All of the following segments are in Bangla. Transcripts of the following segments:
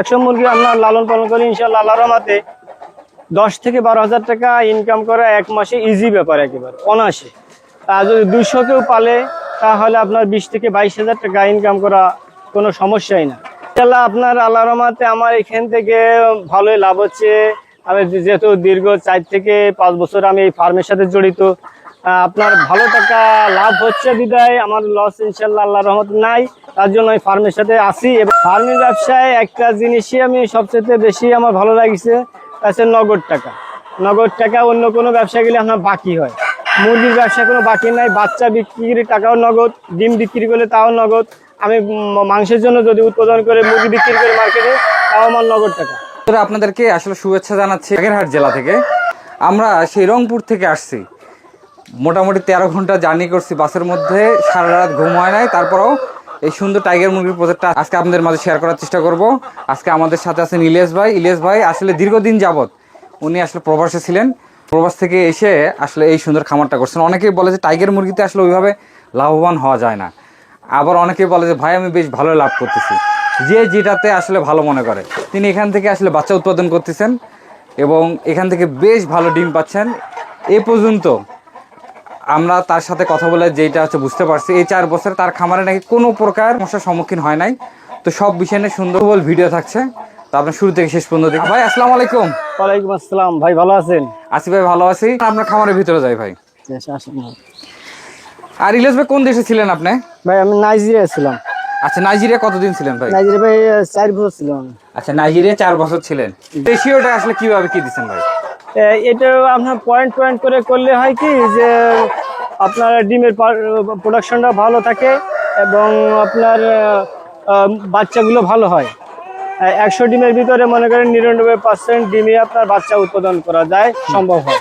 একশো মুরগি আপনার লালন পালন করি ইনশাল্লাহ আল্লাহ রহমাতে দশ থেকে বারো হাজার টাকা ইনকাম করা এক মাসে ইজি ব্যাপার একেবারে, অনায়াসে। আর যদি দুশো কেউ পালে, তাহলে আপনার বিশ থেকে বাইশ হাজার টাকা ইনকাম করা কোনো সমস্যাই না। ইনশাল্লাহ আপনার আল্লাহ রহমাতে আমার এখান থেকে ভালোই লাভ হচ্ছে। আমি যেহেতু দীর্ঘ চার থেকে পাঁচ বছর আমি এই ফার্মের সাথে জড়িত আপনার ভালো টাকা লাভ হচ্ছে বিদায়। আমার লস ইনশাল্লাহ আল্লাহ রহমত নাই। তার জন্য আমি ফার্মের সাথে আসি এবং ফার্মের ব্যবসায় একটা জিনিসই আমি সবচেয়ে বেশি আমার ভালো লাগছে হচ্ছে নগদ টাকা। নগদ টাকা অন্য কোনো ব্যবসা গেলে আপনার বাকি হয়। মুরগির ব্যবসা কোনো বাকি নাই, বাচ্চা বিক্রির টাকাও নগদ, ডিম বিক্রি করলে তাও নগদ। আমি মাংসের জন্য যদি উৎপাদন করে মুরগি বিক্রি করে মার্কেটে তাও আমার নগদ টাকা। আপনাদেরকে আসলে শুভেচ্ছা জানাচ্ছি বাগেরহাট জেলা থেকে। আমরা সেই রংপুর থেকে আসছি। মোটামুটি তেরো ঘণ্টা জার্নি করছি বাসের মধ্যে, সারা রাত ঘুম হয় নাই। তারপরেও এই সুন্দর টাইগার মুরগির প্রজেক্টটা আজকে আপনাদের মাঝে শেয়ার করার চেষ্টা করব। আজকে আমাদের সাথে আছেন ইলিয়াস ভাই। ইলিয়াস ভাই আসলে দীর্ঘদিন যাবত উনি আসলে প্রবাসে ছিলেন। প্রবাস থেকে এসে আসলে এই সুন্দর খামারটা করছেন। অনেকেই বলে যে টাইগার মুরগিতে আসলে ওইভাবে লাভবান হওয়া যায় না। আবার অনেকেই বলে যে, ভাই, আমি বেশ ভালো লাভ করতেছি। যে যেটাতে আসলে ভালো মনে করে। তিনি এখান থেকে আসলে বাচ্চা উৎপাদন করতেছেন এবং এখান থেকে বেশ ভালো ডিম পাচ্ছেন। এ পর্যন্ত আমরা তার সাথে কথা বলে যেটা হচ্ছে বুঝতে পারছি এই চার বছর তার খামারে নাকি কোনো প্রকার সমস্যার সম্মুখীন হয় নাই। তো সব বিষয় নিয়ে সুন্দরবল ভিডিও থাকছে। তো আপনার শুরু থেকে শেষ পর্যন্ত দেখি। ভাই আসসালামু আলাইকুম। ওয়ালাইকুম আসসালাম। ভাই ভালো আছেন? আসি ভাই ভালো আছি। আপনার খামারের ভিতরে যাই ভাই। আর ইলিয়াস ভাই কোন দেশে ছিলেন আপনি? ভাই আমি নাইজেরিয়া ছিলাম। আচ্ছা নাইজেরিয়া কতদিন ছিলেন ভাই? নাইজেরিয়া ভাই চার বছর ছিলাম। আচ্ছা নাইজেরিয়া চার বছর ছিলেন। রেশিওটা আসলে কীভাবে কি দিচ্ছেন ভাই? এটা আপনার পয়েন্ট পয়েন্ট করে করলে হয় কি যে আপনার ডিমের প্রোডাকশনটা ভালো থাকে এবং আপনার বাচ্চাগুলো ভালো হয়। একশো ডিমের ভিতরে মনে করেন নিরানব্বই পার্সেন্ট ডিমে আপনার বাচ্চা উৎপাদন করা যায়, সম্ভব হয়।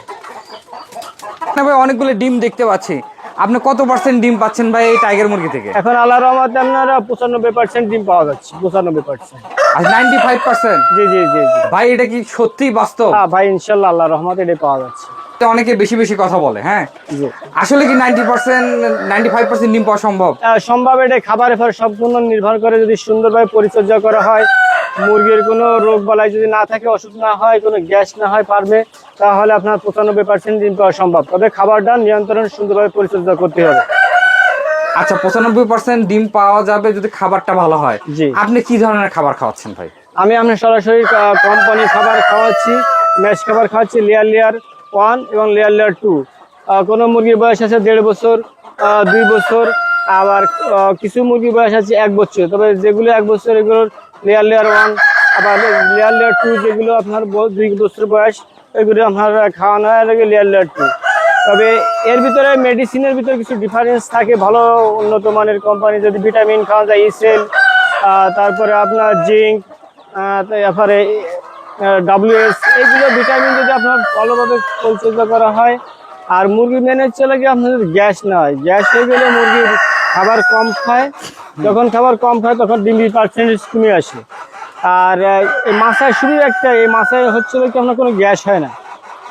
অনেকগুলো ডিম দেখতে পাচ্ছি। আপনি কত পার্সেন্ট ডিম পাচ্ছেন ভাই এই টাইগার মুরগি থেকে? এখন আল্লাহ রহমতে আপনারা পঁচানব্বই পার্সেন্ট ডিম পাওয়া যাচ্ছে পঁচানব্বই পার্সেন্ট আর নাইনটি ফাইভ পার্সেন্ট জি জি জি জি। ভাই এটা কি সত্যি বাস্তব? হ্যাঁ ভাই ইনশাল্লাহ আল্লাহ রহমতে এটা পাওয়া যাচ্ছে। অনেকে বেশি বেশি কথা বলে হ্যাঁ? আসলে কি ninety percent ninety five percent ডিম পাওয়া সম্ভব? সম্ভব এটা খাবারের উপর সম্পূর্ণ নির্ভর করে যদি সুন্দরভাবে পরিচর্যা করা হয় মুরগির কোনো রোগ বালাই যদি না থাকে অসুখ না হয় কোনো গ্যাস না হয় পারবে তাহলে আপনার পঁচানব্বই পার্সেন্ট ডিম পাওয়া সম্ভব। তবে খাবারটা নিয়ন্ত্রণ সুন্দরভাবে পরিচর্যা করতে হবে। আচ্ছা পঁচানব্বই পার্সেন্ট ডিম পাওয়া যাবে যদি খাবারটা ভালো হয়। জি। আপনি কি ধরনের খাবার খাওয়াচ্ছেন ভাই? আমি আপনার সরাসরি কোম্পানি খাবার খাওয়াচ্ছি ম্যাশ খাবার খাওয়াচ্ছি লেয়ার লেয়ার ওয়ান এবং লেয়ার লেয়ার টু কোনো মুরগির বয়স আছে দেড় বছর দুই বছর আবার কিছু মুরগির বয়স আছে এক বছর। তবে যেগুলো এক বছর এগুলোর লেয়ার লেয়ার ওয়ান আবার লেয়ার লেয়ার টু যেগুলো আপনার দুই বছর বয়স, এগুলো আপনার খাওয়ানো হয় লাগে লেয়ার লেয়ার টু তবে এর ভিতরে মেডিসিনের ভিতরে কিছু ডিফারেন্স থাকে, ভালো উন্নত মানের কোম্পানি যদি ভিটামিন খাওয়া যায়, ইসেল তারপরে আপনার জিঙ্ক তারপরে ডাব্লিউএস এইগুলো ভিটামিন যদি আপনার ভালোভাবে পরিচর্যা করা হয়। আর মুরগি মেনে চলে গিয়ে আপনাদের গ্যাস না হয়। গ্যাস হয়ে গেলে মুরগির খাবার কম খায়। যখন খাবার কম খায়, তখন ডিমের পার্সেন্টেজ কমে আসে। আর এই মাছায় শুধু একটা, এই মাছায় হচ্ছে কি আপনার কোনো গ্যাস হয় না।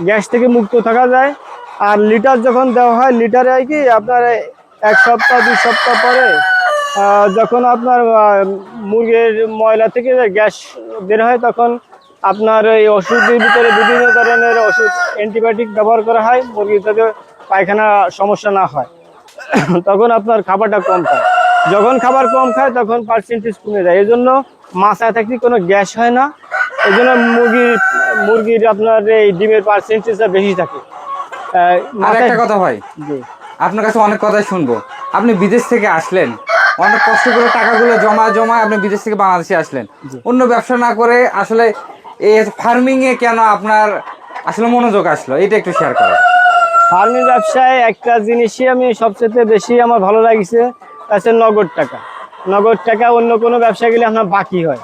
গ্যাস থেকে মুক্ত থাকা যায়। আর লিটার যখন দেওয়া হয়, লিটারে হয় কি, আপনার এক সপ্তাহ, দুই সপ্তাহ পরে যখন আপনার মুরগির ময়লা থেকে গ্যাস বের হয়, তখন আপনার এই ওষুধের ভিতরে বিভিন্ন ধরনের ওষুধ অ্যান্টিবায়োটিক ব্যবহার করা হয়। মুরগির যাতে পায়খানা সমস্যা না হয়। তখন আপনার খাবারটা কম খায় যখন খাবার কম খায় তখন পার্সেন্টেজ কমে যায়। এই জন্য মাছায় থাকতে কোনো গ্যাস হয় না। এই জন্য মুরগির মুরগির আপনার এই ডিমের পার্সেন্টেজটা বেশি থাকে। আর একটা কথা ভাই। জি। আপনার কাছে অনেক কথাই শুনব। আপনি বিদেশ থেকে আসলেন। অনেক কষ্ট করে টাকাগুলো জমা জমা আপনি বিদেশ থেকে বাংলাদেশে আসলেন। অন্য ব্যবসা না করে আসলে এই ফার্মিং এ কেন আপনার আসলে মনোযোগ আসলো? এটা একটু শেয়ার করেন। ফার্মিং ব্যবসায় একটা জিনিসই আমি সবচেয়ে বেশি আমার ভালো লাগিছে। তা হচ্ছে নগদ টাকা। নগদ টাকা অন্য কোনো ব্যবসা গেলে আপনার বাকি হয়।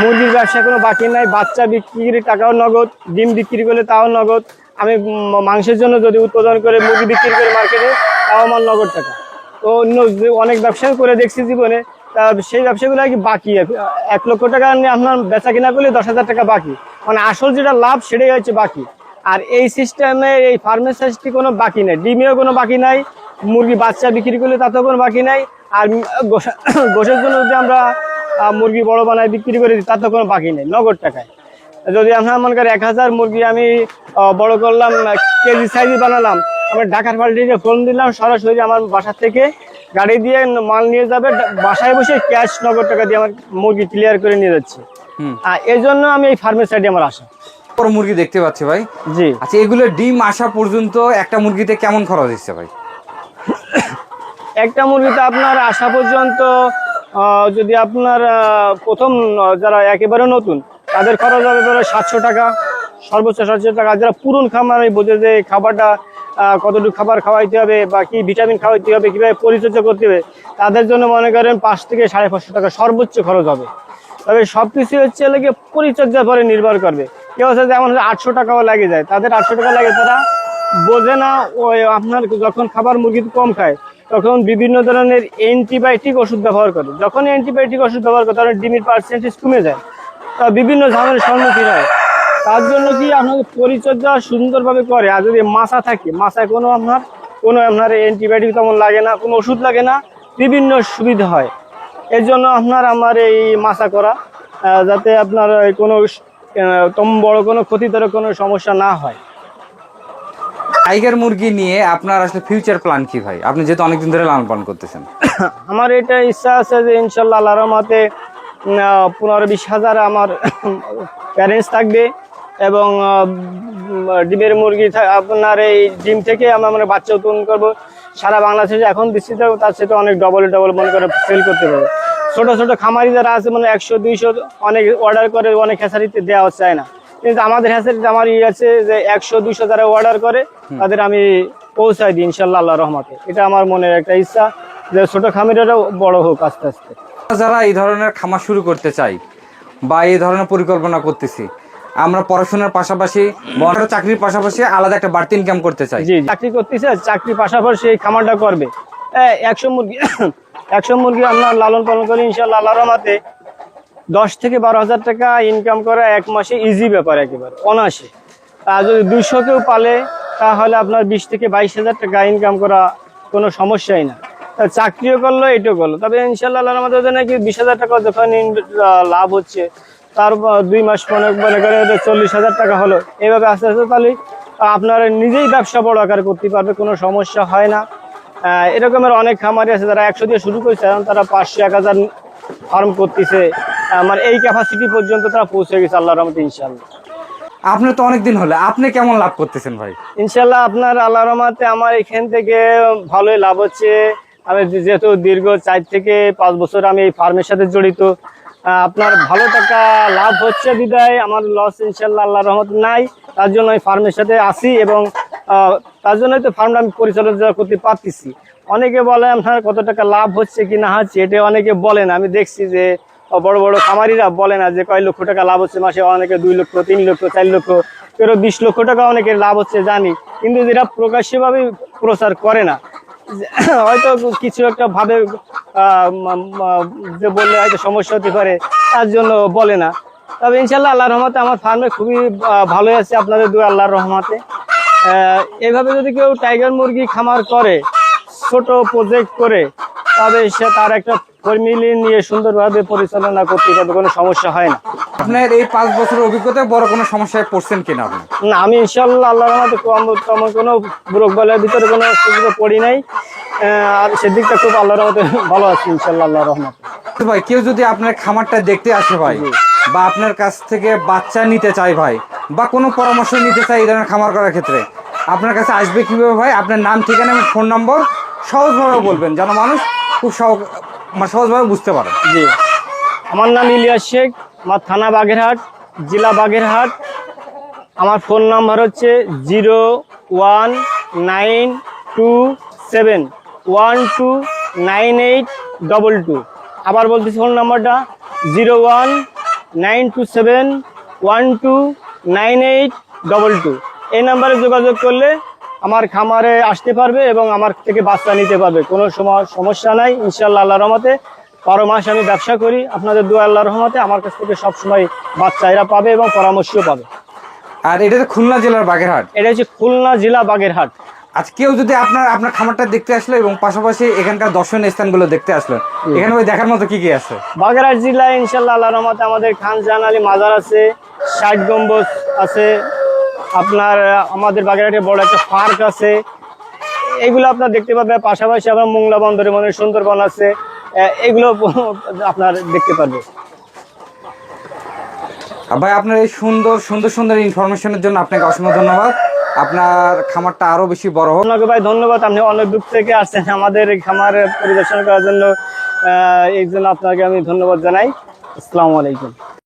মুরগির ব্যবসা কোনো বাকি নাই, বাচ্চা বিক্রির টাকাও নগদ, ডিম বিক্রি করলে তাও নগদ। আমি মাংসের জন্য যদি উৎপাদন করে মুরগি বিক্রি করে মার্কেটে, তাও আমার নগদ টাকা। তো অন্য অনেক ব্যবসায় করে দেখছি জীবনে, তা সেই ব্যবসাগুলো আর কি বাকি এক লক্ষ টাকা নিয়ে আপনার বেচা কিনা করলে দশ হাজার টাকা বাকি। মানে আসল যেটা লাভ সেটাই হচ্ছে বাকি। আর এই সিস্টেমে, এই ফার্মের সিস্টেম কোনো বাকি নেই, ডিমেও কোনো বাকি নাই, মুরগি বাচ্চা বিক্রি করলে তাতেও কোনো বাকি নাই আর গোসা- গোসের জন্য যদি আমরা মুরগি বড় বানায় বিক্রি করে দিই তার তো কোনো বাকি নেই নগদ টাকায়। যদি আমরা মনে করি এক হাজার মুরগি আমি বড় করলাম কেজি সাইজে বানালাম আমি ঢাকার পাল্টিতে ফোন দিলাম সরাসরি আমার বাসা থেকে গাড়ি দিয়ে মাল নিয়ে যাবে বাসায় বসে ক্যাশ নগদ টাকা দিয়ে আমার মুরগি ক্লিয়ার করে নিয়ে যাচ্ছে। আর এই জন্য আমি এই ফার্মের সাইডে আমার আসা বড় মুরগি দেখতে পাচ্ছি ভাই। জি। আচ্ছা এগুলো ডিম আসা পর্যন্ত একটা মুরগিতে কেমন খরচ হচ্ছে ভাই? একটা মুরগিতে আপনার আসা পর্যন্ত যদি আপনার প্রথম যারা একেবারে নতুন, তাদের খরচ হবে ধরো সাতশো টাকা, সর্বোচ্চ সাতশো টাকা। যারা পুরন খামার, আমি বোঝে যে খাবারটা কতটুকু খাবার খাওয়াইতে হবে বা কি ভিটামিন খাওয়াইতে হবে, কীভাবে পরিচর্যা করতে হবে, তাদের জন্য মনে করেন পাঁচ থেকে সাড়ে পাঁচশো টাকা সর্বোচ্চ খরচ হবে। তবে সবকিছু হচ্ছে লেগে পরিচর্যার পরে নির্ভর করবে। কেউ আছে যেমন আটশো টাকাও লাগে যায়, তাদের আটশো টাকা লাগে তারা বোঝে না, ওই আপনার যখন খাবার মুরগি কম খায় তখন বিভিন্ন ধরনের অ্যান্টিবায়োটিক ওষুধ ব্যবহার করে। যখন অ্যান্টিবায়োটিক ওষুধ ব্যবহার করে তখন ডিমের পার্সেন্টেজ কমে যায়। তা বিভিন্ন ঝামেলার সম্মুখীন হয়। তার জন্য কি আপনাকে পরিচর্যা সুন্দরভাবে করে? আর যদি মাছা থাকে, মাছায় কোনো আপনার কোনো আপনার অ্যান্টিবায়োটিক তেমন লাগে না, কোনো ওষুধ লাগে না, বিভিন্ন সুবিধা হয়। এর জন্য আপনার আমার এই মাছা করা যাতে আপনার কোনো তম বড় কোনো ক্ষতিতর কোনো সমস্যা না হয়। টাইগার মুরগি নিয়ে আপনার আসলে ফিউচার প্ল্যান কি ভাই? আপনি যেহেতু অনেকদিন ধরে লালন পালন করতেছেন। আমার এটা ইচ্ছা আছে যে ইনশাল্লাহ আল্লাহর আহ, পনেরো বিশ হাজার আমার প্যারেন্টস থাকবে এবং ডিমের মুরগি আপনার এই ডিম থেকে আমরা মানে বাচ্চা উৎপাদন করব। সারা বাংলাদেশে এখন দিচ্ছি তার সাথে অনেক ডবল ডবল মনে করে সেল করতে পারব। ছোটো ছোটো খামারি যারা আছে মানে একশো দুইশো অনেক অর্ডার করে অনেক হ্যাচারিতে দেওয়া চায় না। কিন্তু আমাদের হ্যাচারিতে আমার ই আছে যে একশো দুইশো যারা অর্ডার করে তাদের আমি পৌঁছাই দিই ইনশাল্লাহ আল্লাহ রহমতে। এটা আমার মনের একটা ইচ্ছা যে ছোট খামারিরাও বড় হোক আস্তে আস্তে। যারা এই ধরনের খামার শুরু করতে চাই বা এই ধরনের পরিকল্পনা করতেছি আমরা পড়াশোনার পাশাপাশি বড় চাকরির পাশাপাশি আলাদা একটা বাড়তি ইনকাম করতে চাই। জি চাকরি করতেছে চাকরির পাশাপাশি এই খামারটা করবে। একশো মুরগি একশো মুরগি আমরা লালন পালন করি ইনশাল্লাহ আল্লাহ রহমাতে। দশ থেকে বারো হাজার টাকা ইনকাম করা এক মাসে ইজি ব্যাপার একেবারে, অনায়াসে। আর যদি দুইশো কেউ পালে, তাহলে আপনার বিশ থেকে বাইশ হাজার টাকা ইনকাম করা কোনো সমস্যাই না। চাকরিও করল, এটাও করল। তবে ইনশাল্লাহ আমাদের নাকি বিশ হাজার টাকা যখন লাভ হচ্ছে, তার দুই মাস মনে মনে করে চল্লিশ হাজার টাকা হলো। এইভাবে আস্তে আস্তে তাহলে আপনারা নিজেই ব্যবসা বড় আকার করতে পারবে, কোনো সমস্যা হয় না। এরকমের অনেক খামারি আছে যারা একশো দিয়ে শুরু করেছে তারা পাঁচশো, এক হাজার ফার্ম করতেছে। আমার এই ক্যাপাসিটি পর্যন্ত তারা পৌঁছে গেছে আল্লাহ রহমতে ইনশাল্লাহ আপনার তো অনেকদিন হলে আপনি কেমন লাভ করতেছেন ভাই? ইনশাল্লাহ আপনার আল্লাহ রহমাতে আমার এখান থেকে ভালোই লাভ হচ্ছে। আমি যেহেতু দীর্ঘ চার থেকে পাঁচ বছর আমি এই ফার্মের সাথে জড়িত আপনার ভালো টাকা লাভ হচ্ছে বিদায় আমার লস ইনশাল্লাহ আল্লাহ রহমত নাই। তার জন্য আমি ফার্মের সাথে আসি এবং তার জন্যই তো ফার্মটা আমি পরিচালনা করতে পারতেছি। অনেকে বলে আপনার কত টাকা লাভ হচ্ছে কি না হচ্ছে এটা অনেকে বলেন আমি দেখছি যে বড় বড় খামারিরা বলে না যে কয় লক্ষ টাকা লাভ হচ্ছে মাসে, অনেকে দুই লক্ষ, তিন লক্ষ, চার লক্ষ, কেউ বিশ লক্ষ টাকা অনেকের লাভ হচ্ছে, জানি। কিন্তু যেটা প্রকাশ্যভাবে প্রচার করে না। হয়তো কিছু একটা ভাবে যে বললে হয়তো সমস্যা হতে পারে, তার জন্য বলে না। তবে ইনশাল্লাহ আল্লাহর রহমতে আমার ফার্মে খুবই ভালোই আছে আপনাদের দু আল্লাহর রহমতে। এভাবে যদি কেউ টাইগার মুরগি খামার করে, ছোট প্রজেক্ট করে, তবে সে তার একটা ফ্যামিলি নিয়ে সুন্দরভাবে পরিচালনা করতে পারবে কোনো সমস্যা হয় না। আপনার এই পাঁচ বছরের অভিজ্ঞতায় বড় কোনো সমস্যায় পড়ছেন কিনা আপনি? না আমি ইনশাল্লাহ আল্লাহর রহমতে কম তেমন কোনো রোগ বলের ভিতরে কোনো সুবিধা পড়ি নাই। আর সেদিকটা খুব আল্লাহর রহমতে ভালো আছে ইনশাল্লাহ আল্লাহর রহমতে। ভাই কেউ যদি আপনার খামারটা দেখতে আসে ভাই বা আপনার কাছ থেকে বাচ্চা নিতে চায় ভাই বা কোনো পরামর্শ নিতে চায় এই ধরনের খামার করার ক্ষেত্রে আপনার কাছে আসবে কীভাবে ভাই? আপনার নাম ঠিকানা এবং ফোন নম্বর সহজভাবে বলবেন যেন মানুষ খুব সহজ সহজভাবে বুঝতে পারে। জি। আমার নাম ইলিয়াস শেখ, আমার থানা বাগেরহাট, জেলা বাগেরহাট। আমার ফোন নাম্বার হচ্ছে zero one nine two seven, one two nine eight double two. আবার বলতেছি ফোন নাম্বারটা, zero one nine two seven, one two nine eight double two. এই নাম্বারে যোগাযোগ করলে আমার খামারে আসতে পারবে এবং আমার থেকে বাচ্চা নিতে পারবে। কোনো সময় সমস্যা নাই ইনশাল্লাহ আল্লাহ রহমতে। বারো মাস আমি ব্যবসা করি আপনাদের দু আল্লাহ রহমতে আমার কাছ থেকে সবসময় বাচ্চা এরা পাবে এবং পরামর্শও পাবে। আর এটা খুলনা জেলার বাগেরহাট? এটা হচ্ছে খুলনা জেলা বাগেরহাট। আচ্ছা কেউ যদি আপনার আপনার খামারটা দেখতে আসলো এবং পাশাপাশি এখানকার দর্শনীয় স্থানগুলো দেখতে আসলো এখানে ওই দেখার মতো কি কি আছে? বাগেরহাট জেলায় ইনশাল্লাহ আল্লাহ রহমতে আমাদের খান জাহান আলী মাজার আছে ষাট গম্বুজ আছে আপনার আমাদের বাগেরহাটে বড় একটা পার্ক আছে। এগুলো আপনার দেখতে পাবেন পাশাপাশি আবার মোংলা বন্দরে মনে সুন্দরবন আছে। এগুলো আপনার দেখতে পারবে। ভাই আপনার এই সুন্দর সুন্দর সুন্দর ইনফরমেশনের জন্য আপনাকে অসংখ্য ধন্যবাদ। আপনার খামারটা আরও বেশি বড় হোক। আপনাকে ভাই ধন্যবাদ আপনি অনেক দূর থেকে আসছেন আমাদের এই খামার পরিদর্শন করার জন্য। এই জন্য আপনাকে আমি ধন্যবাদ জানাই। আসসালামু আলাইকুম।